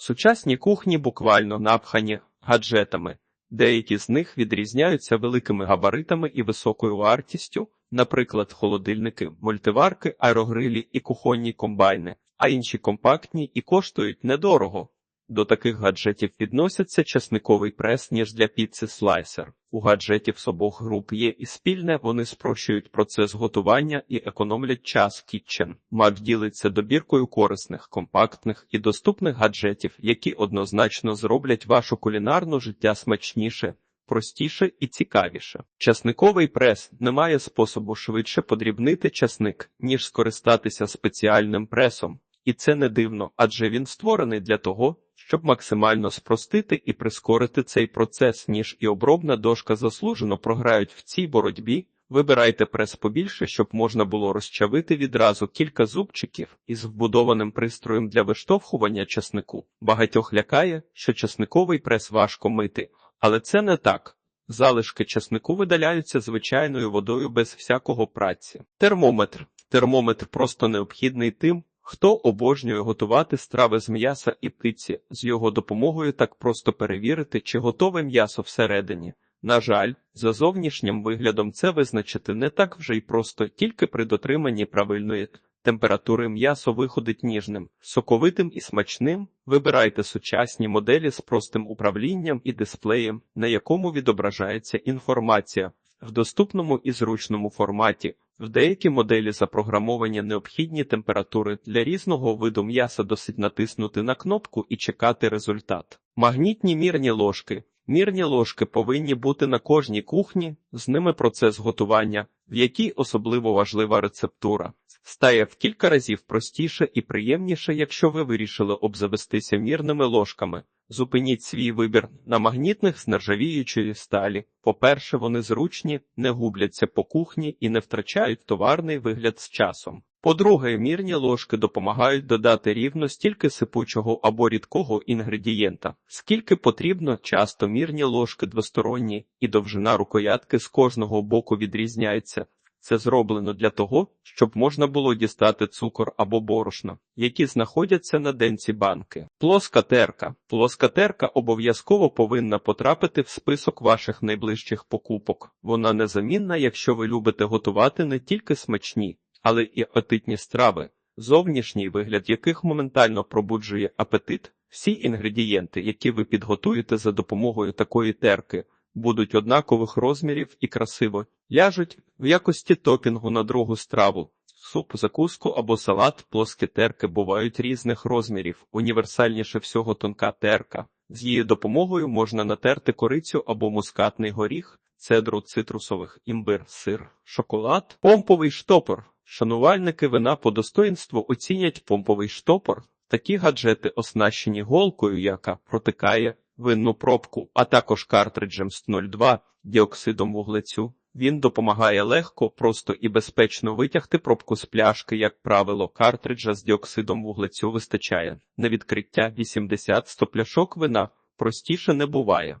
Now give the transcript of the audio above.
Сучасні кухні буквально напхані гаджетами. Деякі з них відрізняються великими габаритами і високою вартістю, наприклад, холодильники, мультиварки, аерогрилі і кухонні комбайни, а інші компактні і коштують недорого. До таких гаджетів відносяться часниковий прес, ніж для піци слайсер. У гаджетів з обох груп є і спільне, вони спрощують процес готування і економлять час Kitchen. Mac ділиться добіркою корисних, компактних і доступних гаджетів, які однозначно зроблять вашу кулінарну життя смачніше, простіше і цікавіше. Часниковий прес немає способу швидше подрібнити часник, ніж скористатися спеціальним пресом. І це не дивно, адже він створений для того, щоб максимально спростити і прискорити цей процес, ніж і обробна дошка заслужено програють в цій боротьбі. Вибирайте прес побільше, щоб можна було розчавити відразу кілька зубчиків із вбудованим пристроєм для виштовхування часнику. Багатьох лякає, що часниковий прес важко мити, але це не так. Залишки часнику видаляються звичайною водою без всякого праці. Термометр. Термометр просто необхідний тим, Хто обожнює готувати страви з м'яса і птиці, з його допомогою так просто перевірити, чи готове м'ясо всередині. На жаль, за зовнішнім виглядом це визначити не так вже й просто, тільки при дотриманні правильної температури м'ясо виходить ніжним, соковитим і смачним. Вибирайте сучасні моделі з простим управлінням і дисплеєм, на якому відображається інформація в доступному і зручному форматі. В деякі моделі запрограмовані необхідні температури для різного виду м'яса досить натиснути на кнопку і чекати результат. Магнітні мірні ложки. Мірні ложки повинні бути на кожній кухні, з ними процес готування, в якій особливо важлива рецептура. Стає в кілька разів простіше і приємніше, якщо ви вирішили обзавестися мірними ложками. Зупиніть свій вибір на магнітних з нержавіючої сталі. По-перше, вони зручні, не губляться по кухні і не втрачають товарний вигляд з часом. По-друге, мірні ложки допомагають додати рівно стільки сипучого або рідкого інгредієнта, скільки потрібно, часто мірні ложки двосторонні, і довжина рукоятки з кожного боку відрізняється. Це зроблено для того, щоб можна було дістати цукор або борошно, які знаходяться на денці банки. Плоска терка. Плоска терка обов'язково повинна потрапити в список ваших найближчих покупок. Вона незамінна, якщо ви любите готувати не тільки смачні, але і апетитні страви, зовнішній вигляд яких моментально пробуджує апетит. Всі інгредієнти, які ви підготуєте за допомогою такої терки, будуть однакових розмірів і красиво ляжуть в якості топінгу на другу страву. Суп, закуску або салат, плоскі терки бувають різних розмірів, універсальніше всього тонка терка. З її допомогою можна натерти корицю або мускатний горіх, цедру цитрусових, імбир, сир, шоколад, помповий штопор. Шанувальники вина по достоїнству оцінять помповий штопор. Такі гаджети оснащені голкою, яка протикає винну пробку, а також картриджем з 02 діоксидом вуглецю. Він допомагає легко, просто і безпечно витягти пробку з пляшки, як правило, картриджа з діоксидом вуглецю вистачає. На відкриття 80-100 пляшок вина простіше не буває.